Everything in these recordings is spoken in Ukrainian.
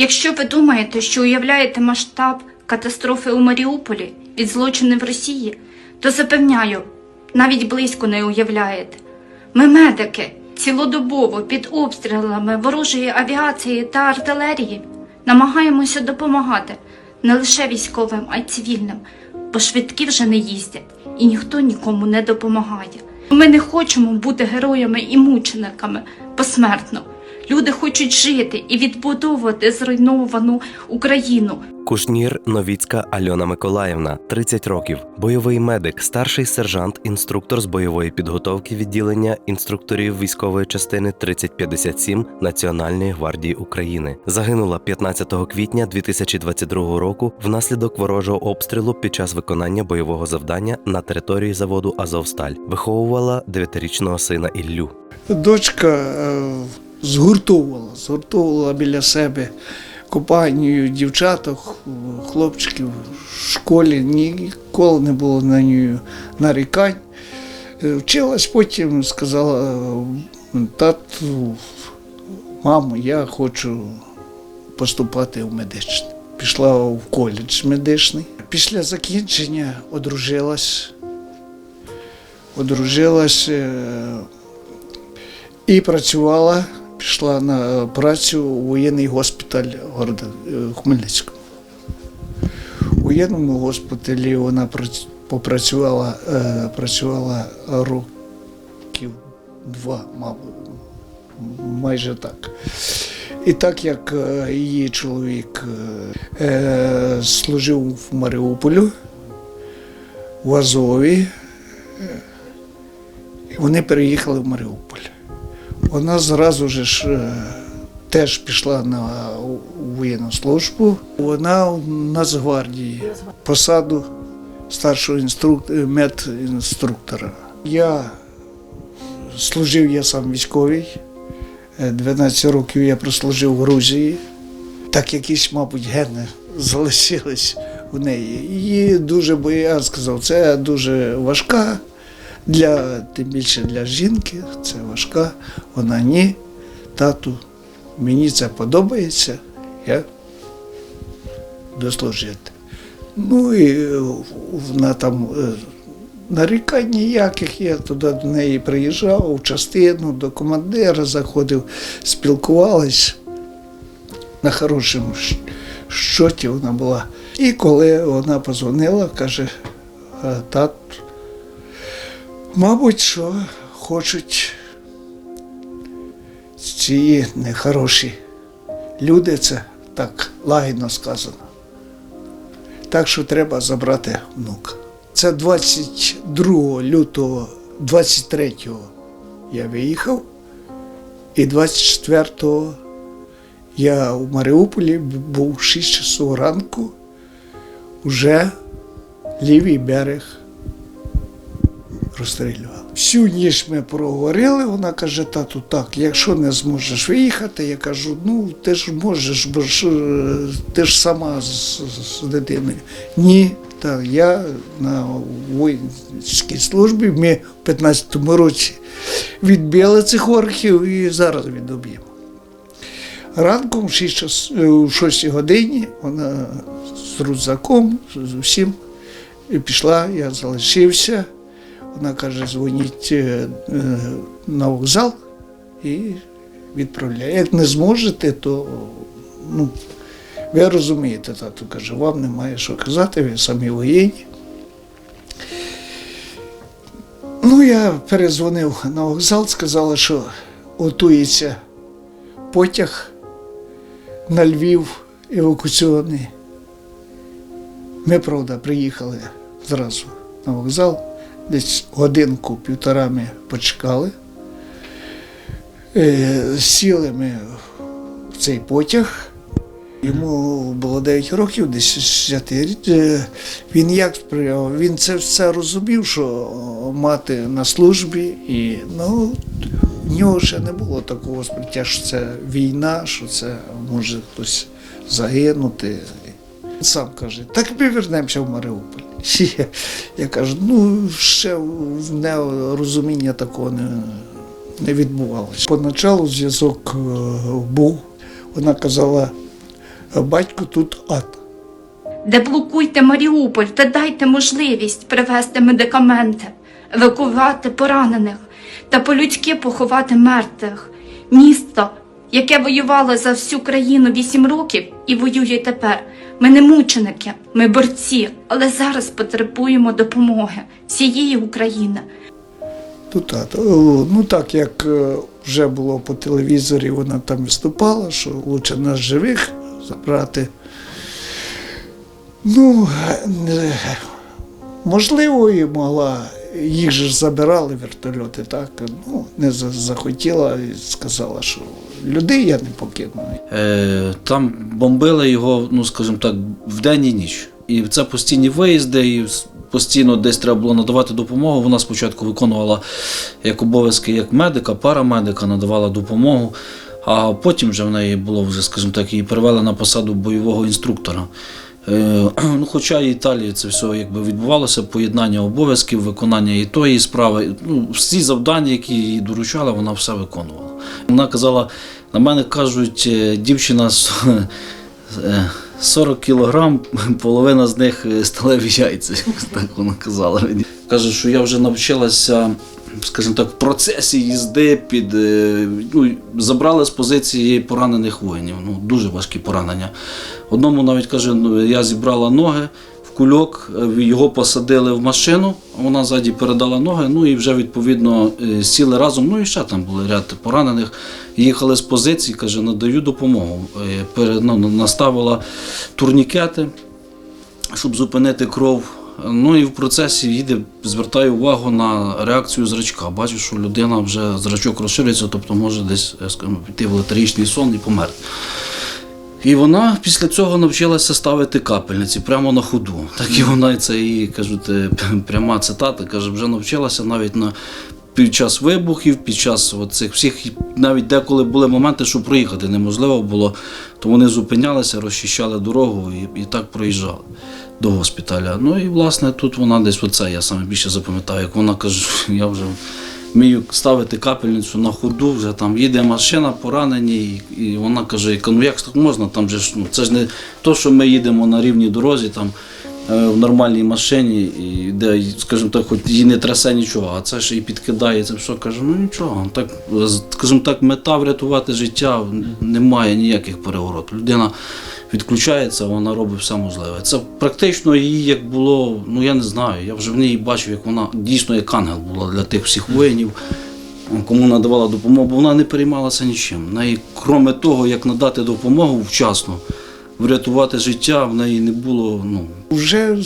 Якщо ви думаєте, що уявляєте масштаб катастрофи у Маріуполі від злочинів Росії, то запевняю, навіть близько не уявляєте. Ми медики цілодобово під обстрілами ворожої авіації та артилерії намагаємося допомагати не лише військовим, а й цивільним, бо швидкі вже не їздять і ніхто нікому не допомагає. Ми не хочемо бути героями і мучениками посмертно. Люди хочуть жити і відбудовувати зруйновану Україну. Кушнір Новіцька Альона Миколаївна, 30 років, бойовий медик, старший сержант, інструктор з бойової підготовки відділення інструкторів військової частини 3057 Національної гвардії України. Загинула 15 квітня 2022 року внаслідок ворожого обстрілу під час виконання бойового завдання на території заводу Азовсталь. Виховувала 9-річного сина Іллю. Дочка е, згуртовувала, згуртовувала біля себе компанію дівчаток, хлопчиків в школі. Ніколи не було на неї нарікань. Е, Вчилась потім, сказала тату, мамо, я хочу поступати в медичне. Пішла в коледж медичний. Після закінчення одружилась. Одружилась. е, і працювала, пішла на працю у воєнний госпіталь города е, Хмельницького. У воєнному госпіталі вона попрацювала, е, працювала років два, мабуть, майже так. І так як е, її чоловік служив в Маріуполю, в Азові, вони переїхали в Маріуполь. Вона зразу ж е, теж пішла на воєнну службу. Вона в Нацгвардії, посаду старшого інструк... медінструктора. Я служив я сам військовий. Е, 12 років я прослужив в Грузії. Так якісь, мабуть, гени залишились у неї. Її дуже, бо я сказав, це дуже важка для, тим більше для жінки, це важка. Вона ні, тату, мені це подобається, я дослужити. Ну і вона там е, нарікань ніяких, я туди до неї приїжджав, в частину, до командира заходив, спілкувались на хорошому щоті вона була. І коли вона позвонила, каже, «Е, тат, Мабуть, що хочуть ці нехороші люди, це так лагідно сказано. Так що треба забрати внука. Це 22 лютого, 23-го я виїхав, і 24-го я в Маріуполі був 6 часов ранку, вже лівий берег розстрілювали. Всю ніч ми проговорили, вона каже, тату, так, якщо не зможеш виїхати, я кажу, ну ти ж можеш, бо ж е, ти ж сама з, з дитиною. Ні, так, я на воїнській службі, ми в 15-му році відбили цих орхів і зараз відоб'ємо. Ранком в 6, час, е, в 6 годині вона з рюкзаком, з усім пішла, я залишився. Вона каже, дзвоніть е, е, на вокзал і відправляє. Як не зможете, то ну, ви розумієте, тату каже, вам немає що казати, ви самі воєнні. Ну, я перезвонив на вокзал, сказали, що готується потяг на Львів евакуаційний. Ми, правда, приїхали зразу на вокзал, десь годинку-півтора ми почекали. Е, Сіли ми в цей потяг. Йому було 9 років, десь 60. Е, Він як сприйняв? Він це все розумів, що мати на службі, і ну, в нього ще не було такого сприйняття, що це війна, що це може хтось загинути. Сам каже, так ми вернемося в Маріуполь. Я, кажу, ну ще нього розуміння такого не, не відбувалося. Поначалу зв'язок е, був. Вона казала, батько тут ад. Деблокуйте Маріуполь та дайте можливість привезти медикаменти, евакуювати поранених та по-людськи поховати мертвих. Місто, яке воювало за всю країну вісім років і воює тепер. Ми не мученики, ми борці, але зараз потребуємо допомоги всієї України. Тут ад. Ну так як е, вже було по телевізорі, вона там виступала, що лучше нас живих забрати. Ну, не- можливо, і могла. Їх же ж забирали вертольоти, так. Ну, не захотіла і сказала, що людей я не покинув. Е, там бомбили його, ну скажімо так, вдень і ніч. І це постійні виїзди, і постійно десь треба було надавати допомогу. Вона спочатку виконувала як обов'язки як медика, парамедика, надавала допомогу. А потім вже в неї було вже, скажімо так, її перевели на посаду бойового інструктора. Е, ну, хоча і Італії це все якби відбувалося, поєднання обов'язків, виконання і тої справи. Ну, всі завдання, які їй доручали, вона все виконувала. Вона казала, на мене кажуть, е, дівчина з- е, 40 кілограм, половина з них сталеві яйця. Так вона казала. Каже, що я вже навчилася, скажімо так, в процесі їзди під е, ну, забрали з позиції поранених воїнів. Ну, дуже важкі поранення. Одному навіть каже, ну, я зібрала ноги в кульок, е, його посадили в машину, вона ззаді передала ноги, ну і вже відповідно е, сіли разом. Ну і ще там були ряд поранених. Їхали з позиції, каже, надаю допомогу. Ну, наставила турнікети, щоб зупинити кров. Ну і в процесі їде, звертаю увагу на реакцію зрачка. Бачу, що людина вже зрачок розширюється, тобто може десь е, скажімо, піти в летарічний сон і померти. І вона після цього навчилася ставити капельниці прямо на ходу. Так і вона, це її кажуть, е, пряма цитата, каже, вже навчилася навіть на під час вибухів, під час цих всіх, навіть деколи були моменти, що проїхати неможливо було, то вони зупинялися, розчищали дорогу і, і так проїжджали до госпіталя. Ну і власне тут вона десь оце я саме більше запам'ятаю, як вона каже, я вже вмію ставити капельницю на ходу, вже там їде машина, поранені, і, і вона каже, ну як так можна, там же ж ну це ж не то, що ми їдемо на рівній дорозі, там в нормальній машині, і де, скажімо так, хоч її не трясе нічого, а це ж і підкидає, це все каже, ну нічого. Так, скажімо так, мета врятувати життя немає ніяких перегород. Людина відключається, вона робить все можливе. Це практично її як було, ну я не знаю, я вже в ній бачив, як вона дійсно як ангел була для тих всіх воїнів, кому надавала допомогу, бо вона не переймалася нічим. Неї, крім того, як надати допомогу вчасно, врятувати життя, в неї не було. ну, Вже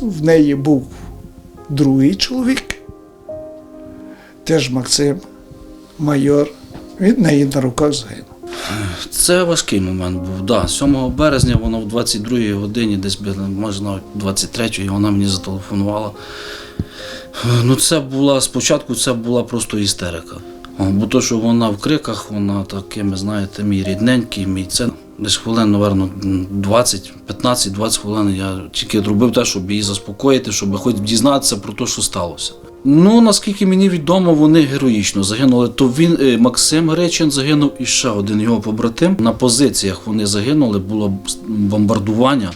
в неї був другий чоловік, теж Максим, майор. Він неї на руках загинув. Це важкий момент був. Да, 7 березня вона в 22-й годині, десь навіть 23-ї, вона мені зателефонувала. Ну, це була спочатку це була просто істерика. Бо то, що вона в криках, вона такими, знаєте, мій рідненький, мій це. Десь хвилин, напевно, 20, 15-20 хвилин я тільки робив те, щоб її заспокоїти, щоб хоч дізнатися про те, що сталося. Ну, наскільки мені відомо, вони героїчно загинули. То він, е, Максим Гречин загинув і ще один його побратим. На позиціях вони загинули, було бомбардування.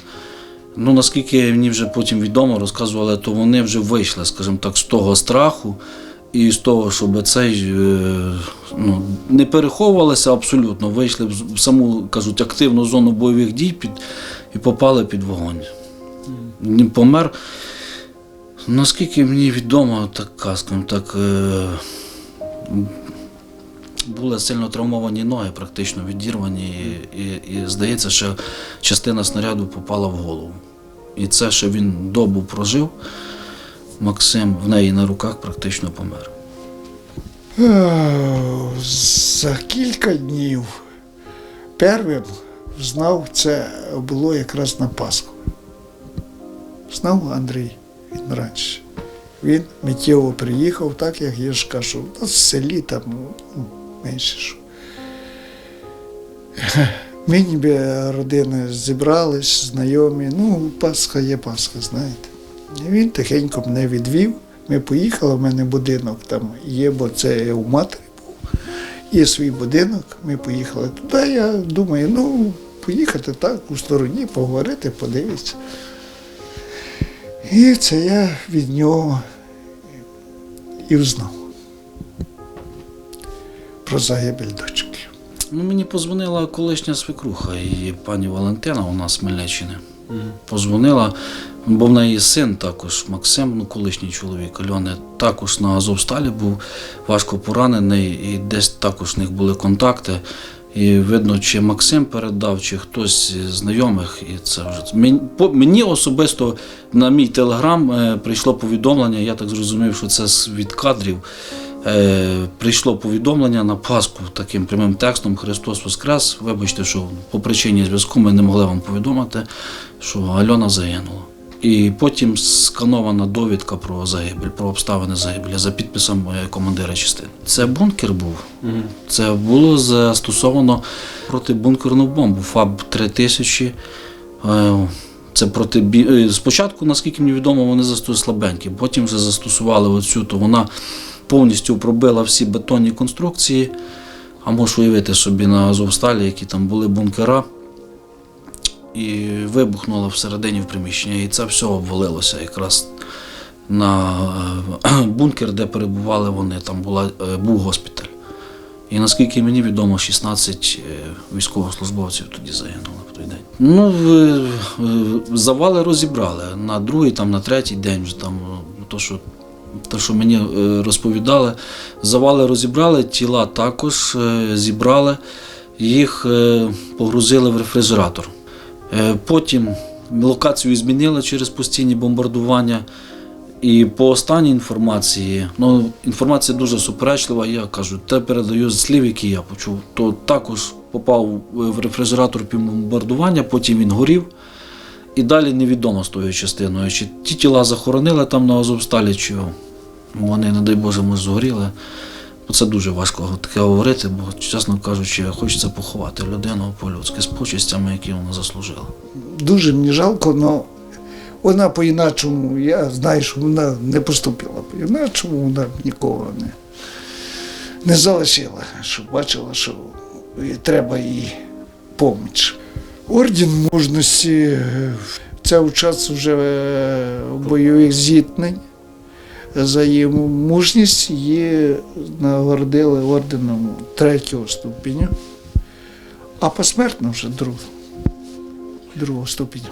Ну, наскільки мені вже потім відомо, розказували, то вони вже вийшли, скажімо так, з того страху і з того, щоб цей е, ну, не переховувалися абсолютно, вийшли в саму кажуть, активну зону бойових дій під, і попали під вогонь. Він помер. Наскільки мені відомо, така, скажімо так, е, були сильно травмовані ноги, практично відірвані, і, і, і здається, що частина снаряду попала в голову. І це, що він добу прожив, Максим в неї на руках практично помер. Е, За кілька днів первим знав, це було якраз на Пасху. Знав Андрій він раніше. Він миттєво приїхав, так як я ж кажу, в селі там ну, менше що. Ми ніби родини зібрались, знайомі. Ну, Пасха є Пасха, знаєте. І він тихенько мене відвів. Ми поїхали, в мене будинок там є, бо це у матері був. Є свій будинок, ми поїхали туди. Я думаю, ну, поїхати так у стороні, поговорити, подивитися. І це я від нього і взнав про загибель дочки. Ну, мені позвонила колишня свекруха, її пані Валентина, у нас з Хмельниччини. Позвонила, бо в неї син також, Максим, ну колишній чоловік Альони, також на Азовсталі був важко поранений, і десь також в них були контакти. І видно, чи Максим передав, чи хтось з знайомих. І це вже мені, особисто на мій телеграм е, прийшло повідомлення. Я так зрозумів, що це від кадрів. Е, прийшло повідомлення на Пасху таким прямим текстом Христос Воскрес. Вибачте, що по причині зв'язку ми не могли вам повідомити, що Альона загинула. І потім сканована довідка про загибель, про обставини загибелі за підписом командира частини. Це бункер був. Це було застосовано протибункерну бомбу ФАБ 3000. Е, Це проти е, спочатку, наскільки мені відомо, вони застосували слабенькі, потім вже застосували оцю, то вона повністю пробила всі бетонні конструкції. А можеш уявити собі на Азовсталі, які там були бункера, і вибухнула всередині в приміщення. І це все обвалилося якраз на е, бункер, де перебували вони. Там була, е, був госпіталь. І наскільки мені відомо, 16 е, військовослужбовців тоді загинули в той день. Ну, завали розібрали. На другий, там, на третій день вже там, то, що, то, що мені розповідали, завали розібрали, тіла також зібрали, їх погрузили в рефрижератор. Е, Потім локацію змінили через постійні бомбардування. І по останній інформації, ну інформація дуже суперечлива, я кажу, те передаю з слів, які я почув. То також попав в рефрижератор під бомбардування, потім він горів. І далі невідомо з тою частиною, чи ті тіла захоронили там на Азовсталі, чи вони, не дай Боже, може, згоріли. Це дуже важко таке говорити, бо, чесно кажучи, хочеться поховати людину по-людськи з почестями, які вона заслужила. Дуже мені жалко, але вона по-іначому, я знаю, що вона не поступила по-іначому, вона нікого не, не залишила, що бачила, що треба їй поміч. Орден мужності це участь вже е, бойових зіткнень. За її мужність її нагородили орденом третього ступеня, а посмертно вже другого, другого ступеня.